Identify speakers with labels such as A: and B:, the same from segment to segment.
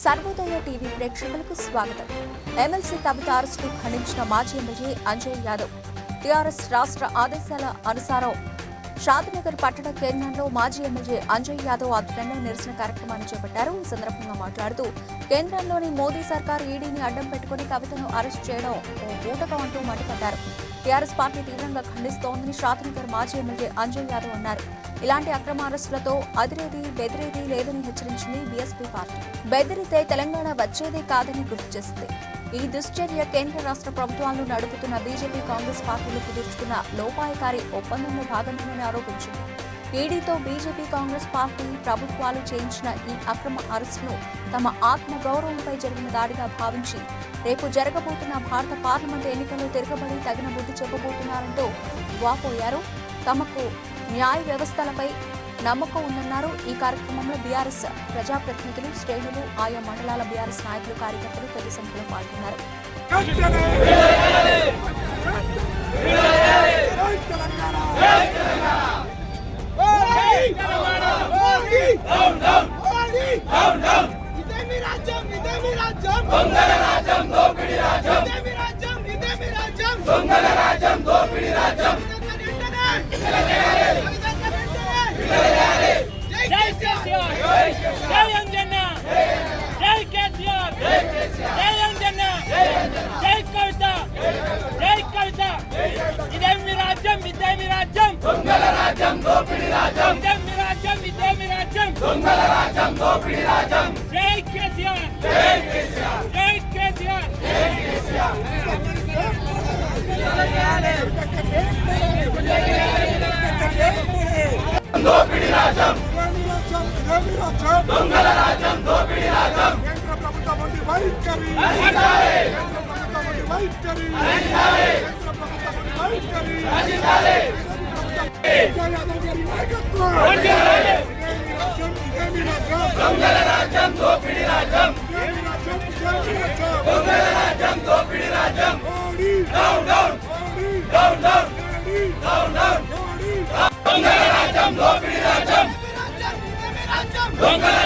A: Sarvodaya TV ప్రేక్షకులకు స్వాగతం. MLC కవిత arrest ఖండించిన మాజీ ఎమ్మెల్యే అంజయ్ యాదవ్. టీఆర్ఎస్ రాష్ట్ర ఆదేశాల అనుసారం షాద్నగర్ పట్టణ కేంద్రంలో మాజీ ఎమ్మెల్యే అంజయ్ యాదవ్ ఆధ్వర్యంలో నిరసన కార్యక్రమాన్ని చేపట్టారు. ఈ సందర్భంగా మాట్లాడుతూ కేంద్రంలోని మోదీ సర్కార్ ఈడీని అడ్డం పెట్టుకుని కవితను అరెస్ట్ చేయడం ఓ బూటకం అంటూ మండిపడ్డారు. టీఆర్ఎస్ పార్టీ తీవ్రంగా ఖండిస్తోందని శాతనగర్ మాజీ ఎమ్మెల్యే అంజయ్ యాదవ్ అన్నారు. ఇలాంటి అక్రమ అరెస్టులతో అదిరేది బెదిరేది లేదని హెచ్చరించింది బీఎస్పీ పార్టీ. బెదిరితే తెలంగాణ వచ్చేదే కాదని గుర్తు చేసింది. ఈ దుశ్చర్య కేంద్ర రాష్ట్ర ప్రభుత్వాలను నడుపుతున్న బీజేపీ కాంగ్రెస్ పార్టీలు కుదుర్చుకున్న లోపాయకారి ఒప్పందంలో భాగమేనని ఆరోపించింది. ఈడీతో బీజేపీ కాంగ్రెస్ పార్టీ ప్రభుత్వాలు చేయించిన ఈ అక్రమ అరెస్టును తమ ఆత్మగౌరవంపై జరిగిన దాడిగా భావించి రేపు జరగబోతున్న భారత పార్లమెంటు ఎన్నికల్లో తిరగబడి తగిన బుద్ధి చెప్పబోతున్నారంటూ వాపోయారు. తమకు న్యాయ వ్యవస్థలపై నమ్మకం ఉందన్నారు. ఈ కార్యక్రమంలో బీఆర్ఎస్ ప్రజాప్రతినిధులు శ్రేణులు ఆయా మండలాల బీఆర్ఎస్ నాయకులు కార్యకర్తలు పెద్ద సంఖ్యలో పాల్గొన్నారు.
B: రాజ్యం దోపిడి రాజ్యం. ఇదేమి రాజ్యం ఇదేమి రాజ్యం. దొంగల రాజ్యం దోపిడి రాజ్యం.
C: జై కేసీఆర్. జై కేసీఆర్. జై కేసీఆర్. జై కేసీఆర్.
B: దొంగల రాజ్యం దోపిడి రాజ్యం. కేంద్ర ప్రభుత్వం వైఖరి కేంద్ర ప్రభుత్వం వైఖరి కేంద్ర ప్రభుత్వం వైఖరి Don't go.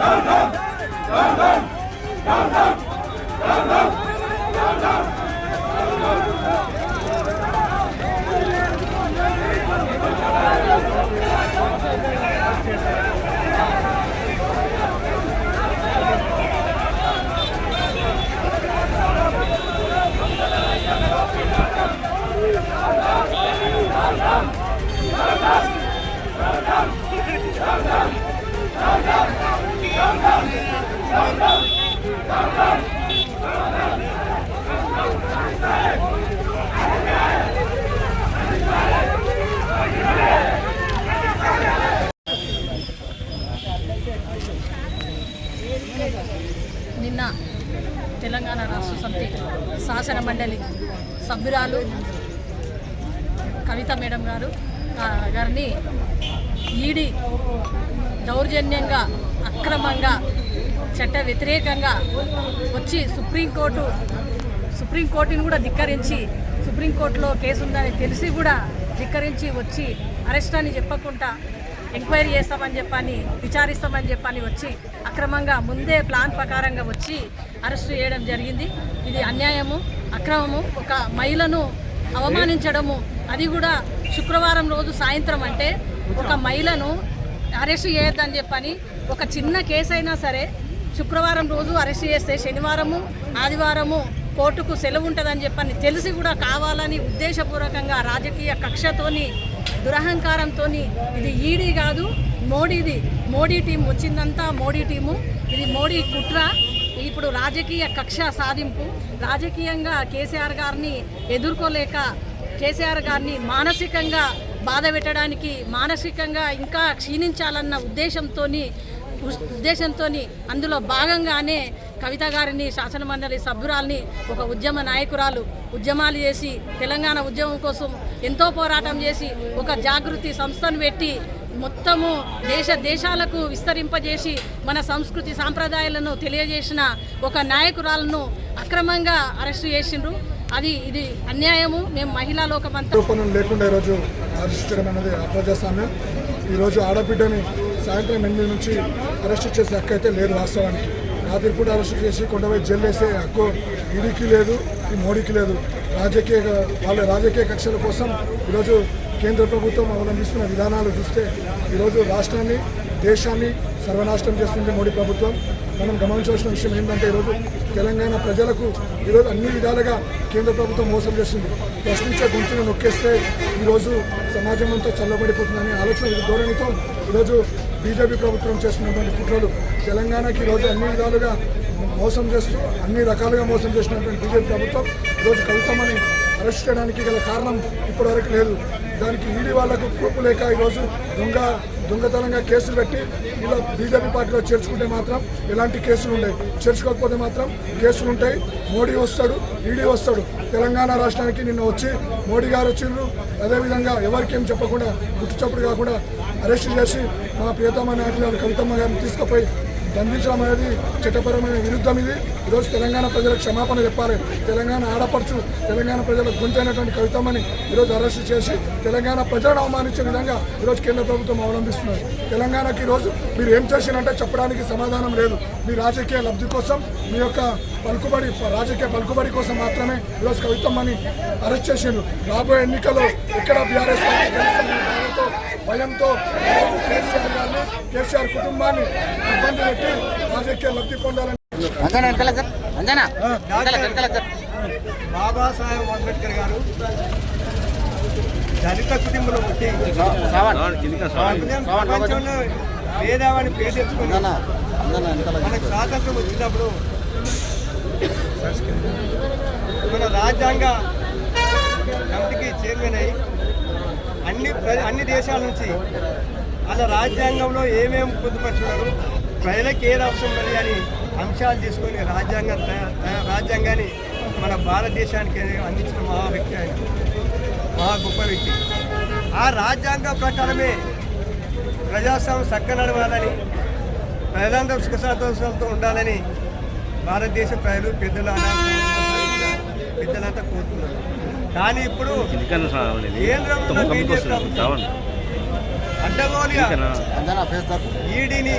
B: Yardım! Yardım! Yardım! Yardım!
D: నిన్న తెలంగాణ రాష్ట్ర సమితి శాసన మండలి సభ్యురాలు కవిత మేడం గారు గారిని ఈడీ దౌర్జన్యంగా అక్రమంగా చట్ట వ్యతిరేకంగా వచ్చి సుప్రీంకోర్టు సుప్రీంకోర్టుని కూడా ధిక్కరించి సుప్రీంకోర్టులో కేసు ఉందని తెలిసి కూడా ధిక్కరించి వచ్చి అరెస్ట్ అని చెప్పకుండా ఎంక్వైరీ చేస్తామని చెప్పని విచారిస్తామని చెప్పని వచ్చి అక్రమంగా ముందే ప్లాన్ ప్రకారంగా వచ్చి అరెస్ట్ చేయడం జరిగింది. ఇది అన్యాయము అక్రమము. ఒక మహిళను అవమానించడము. అది కూడా శుక్రవారం రోజు సాయంత్రం అంటే ఒక మహిళను అరెస్ట్ చేయొద్దని చెప్పని ఒక చిన్న కేసు అయినా సరే శుక్రవారం రోజు అరెస్ట్ చేస్తే శనివారము ఆదివారము కోర్టుకు సెలవు ఉంటుందని చెప్పని తెలిసి కూడా కావాలని ఉద్దేశపూర్వకంగా రాజకీయ కక్షతోని దురహంకారంతో ఇది ఈడీ కాదు మోడీది. మోడీ టీం వచ్చిందంతా మోడీ టీము. ఇది మోడీ కుట్ర. ఇప్పుడు రాజకీయ కక్ష సాధింపు. రాజకీయంగా కేసీఆర్ గారిని ఎదుర్కోలేక కేసీఆర్ గారిని మానసికంగా బాధ పెట్టడానికి మానసికంగా ఇంకా క్షీణించాలన్న ఉద్దేశంతో ఉద్దేశంతో అందులో భాగంగానే కవిత గారిని శాసనమండలి సభ్యురాల్ని ఒక ఉద్యమ నాయకురాలు ఉద్యమాలు చేసి తెలంగాణ ఉద్యమం కోసం ఎంతో పోరాటం చేసి ఒక జాగృతి సంస్థను పెట్టి మొత్తము దేశ దేశాలకు విస్తరింపజేసి మన సంస్కృతి సాంప్రదాయాలను తెలియజేసిన ఒక నాయకురాలను అక్రమంగా అరెస్టు చేసిండ్రు. అది ఇది అన్యాయము. మేము మహిళా లోకమంతా
B: లేకుండా ఈరోజు అరెస్ట్ చేయడం అనేది అప్రజాస్వామ్యం ఈరోజు ఆడబిడ్డని సాయంత్రం ఎనిమిది నుంచి అరెస్ట్ చేసే హక్కు అయితే లేదు వాస్తవానికి. రాత్రి పూట అరెస్ట్ చేసి కొండపై జైలు వేసే హక్కు ఈడీకి లేదు ఈ మోడీకి లేదు. రాజకీయ వాళ్ళ రాజకీయ కక్షల కోసం ఈరోజు కేంద్ర ప్రభుత్వం అవలంబిస్తున్న విధానాలు చూస్తే ఈరోజు రాష్ట్రాన్ని దేశాన్ని సర్వనాశనం చేస్తుంది మోడీ ప్రభుత్వం. మనం గమనించవలసిన విషయం ఏంటంటే ఈరోజు తెలంగాణ ప్రజలకు ఈరోజు అన్ని విధాలుగా కేంద్ర ప్రభుత్వం మోసం చేస్తుంది. ప్రశ్నించే గొంతును నొక్కేస్తే ఈరోజు సమాజం అంతా చల్లబడిపోతుందనే ఆలోచన ధోరణితో ఈరోజు బీజేపీ ప్రభుత్వం చేస్తున్నటువంటి కుట్రలు తెలంగాణకి ఈరోజు అన్ని విధాలుగా మోసం చేస్తూ అన్ని రకాలుగా మోసం చేసినటువంటి బీజేపీ ప్రభుత్వం ఈరోజు కవితమని అరెస్ట్ చేయడానికి గల కారణం ఇప్పటివరకు లేదు. దానికి ఈడీ వాళ్ళకు ప్రూఫ్ లేక ఈరోజు దొంగ దొంగతనంగా కేసులు పెట్టి ఇలా బీజేపీ పార్టీలో చేర్చుకుంటే మాత్రం ఎలాంటి కేసులు ఉండవు. చేర్చుకోకపోతే మాత్రం కేసులు ఉంటాయి. మోడీ వస్తాడు ఈడీ వస్తాడు. తెలంగాణ రాష్ట్రానికి నిన్న వచ్చి మోడీ గారు వచ్చిండ్రు అదేవిధంగా ఎవరికేం చెప్పకుండా గుట్టుచప్పుడు కాకుండా అరెస్ట్ చేసి మా ప్రియతమ నాయకులు కవితమ్మ గారిని తీసుకుపోయి దండించడం అనేది చట్టపరమైన విరుద్ధం ఇది. ఈరోజు తెలంగాణ ప్రజలకు క్షమాపణ చెప్పాలి. తెలంగాణ ఆడపడుచు తెలంగాణ ప్రజల గుంటైనటువంటి కవితమ్మని ఈరోజు అరెస్ట్ చేసి తెలంగాణ ప్రజలను అవమానించే విధంగా ఈరోజు కేంద్ర ప్రభుత్వం అవలంబిస్తున్నారు తెలంగాణకి ఈరోజు మీరు ఏం చేసినంటే చెప్పడానికి సమాధానం లేదు. మీ రాజకీయ లబ్ధి కోసం మీ యొక్క పలుకుబడి రాజకీయ పలుకుబడి కోసం మాత్రమే ఈరోజు కవితమ్మని అరెస్ట్ చేసిండ్రు. రాబోయే ఎన్నికల్లో ఎక్కడ బీఆర్ఎస్ పార్టీ భయంతో కేసీఆర్ గారిని కేసీఆర్ కుటుంబాన్ని ఇబ్బంది పెట్టి రాజకీయ లబ్ధి పొందాలని
E: బాబాసాహెబ్ అంబేద్కర్ గారు దళిత కుటుంబంలో పుట్టి ప్రపంచంలో
F: అంజనా వెనకాల
E: మనకు స్వాతంత్రం వచ్చినప్పుడు మన రాజ్యాంగ కమిటీకి చైర్మన్ అయ్యి అన్ని అన్ని దేశాల నుంచి అలా రాజ్యాంగంలో ఏమేమి పొందుపరుచున్నారు ప్రజలకు ఏది అవసరం ఉంది అని అంశాలు తీసుకొని రాజ్యాంగం రాజ్యాంగాన్ని మన భారతదేశానికి అందించిన మహా వ్యక్తి ఆయన. మహా గొప్ప వ్యక్తి. ఆ రాజ్యాంగం ప్రకారమే ప్రజాస్వామ్యం చక్క నడవాలని ప్రజలందరూ సుఖ సంతోషాలతో ఉండాలని భారతదేశ ప్రజలు పెద్దలు పెద్దలంతా కోరుతున్నారు కానీ ఇప్పుడు అడ్డగోలుగా ఈడీని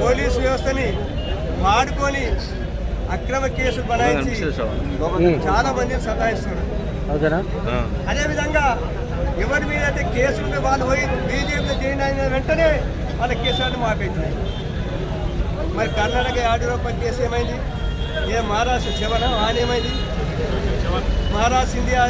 E: పోలీసు వ్యవస్థని వాడుకొని అక్రమ కేసులు బనాయించి చాలా మందిని సతాయిస్తున్నారు. అదేవిధంగా ఎవరి మీద అయితే కేసు వాళ్ళు పోయి బీజేపీలో జాయిన్ అయిన వెంటనే వాళ్ళ కేసులను మాపేసినాయి మరి కర్ణాటక యాడూరప్ప కేసు ఏమైంది? ఏ మహారాష్ట్ర శివన? ఆయన ఏమైంది మహారాష్ట్ర ఇండియా